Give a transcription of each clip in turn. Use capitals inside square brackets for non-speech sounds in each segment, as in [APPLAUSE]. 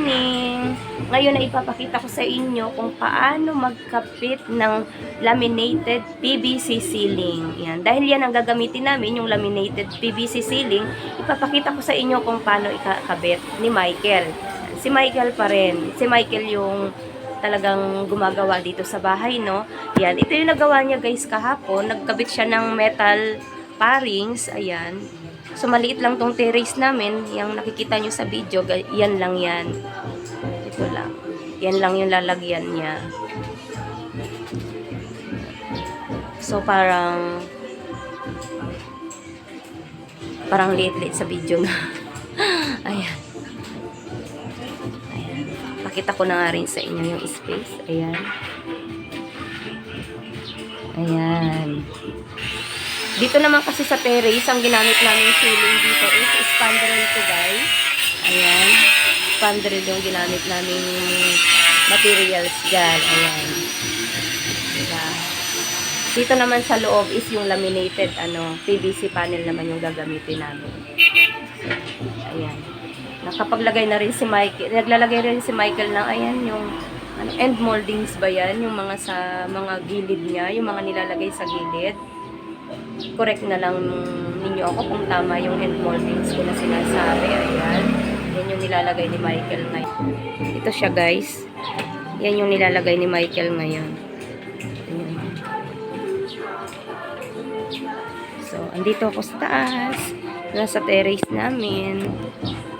morning! Ngayon ay ipapakita ko sa inyo kung paano magkapit ng laminated PVC ceiling. Yan. Dahil yan ang gagamitin namin, yung laminated PVC ceiling, ipapakita ko sa inyo kung paano ikakabit ni Michael. Si Michael pa rin. Si Michael yung talagang gumagawa dito sa bahay, no? Yan. Ito yung nagawa niya guys kahapon. Nagkabit siya ng metal parings. Ayan. So, maliit lang tong terrace namin. Yung nakikita nyo sa video, yan lang yan. Ito lang. Yan lang yung lalagyan niya. So, parang parang liit-liit sa video na. [LAUGHS] Ayan. Ayan. Pakita ko na nga rin sa inyo yung space. Ayan. Ayan. Dito naman kasi sa terrace, ang ginamit namin ceiling dito is spandrel to guys. Ayan. Spandrel yung ginamit namin materials dyan. Ayan. Diba? Dito naman sa loob is yung laminated ano, PVC panel naman yung gagamitin namin. Ayan. Nakapaglagay na rin si Michael. Naglalagay rin si Michael ng ayan yung ano, end moldings ba yan? Yung mga sa mga gilid niya, yung mga nilalagay sa gilid correct na lang ninyo ako kung tama yung end moldings ko na sinasabi. Ayan. Yan yung nilalagay ni Michael ngayon. Ito siya guys. Yan yung nilalagay ni Michael ngayon. Ayan. So, andito ako sa taas. Nasa terrace namin.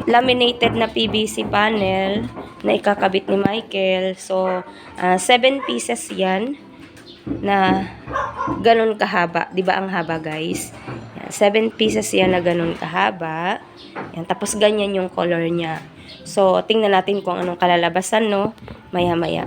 Laminated na PVC panel na ikakabit ni Michael. So, 7 pieces yan na ganun kahaba. 'Di ba ang haba, guys? Yan, seven pieces yan na ganun kahaba. Yan, tapos ganyan yung color niya. So, tingnan natin kung anong kalalabasan, no? Maya-maya.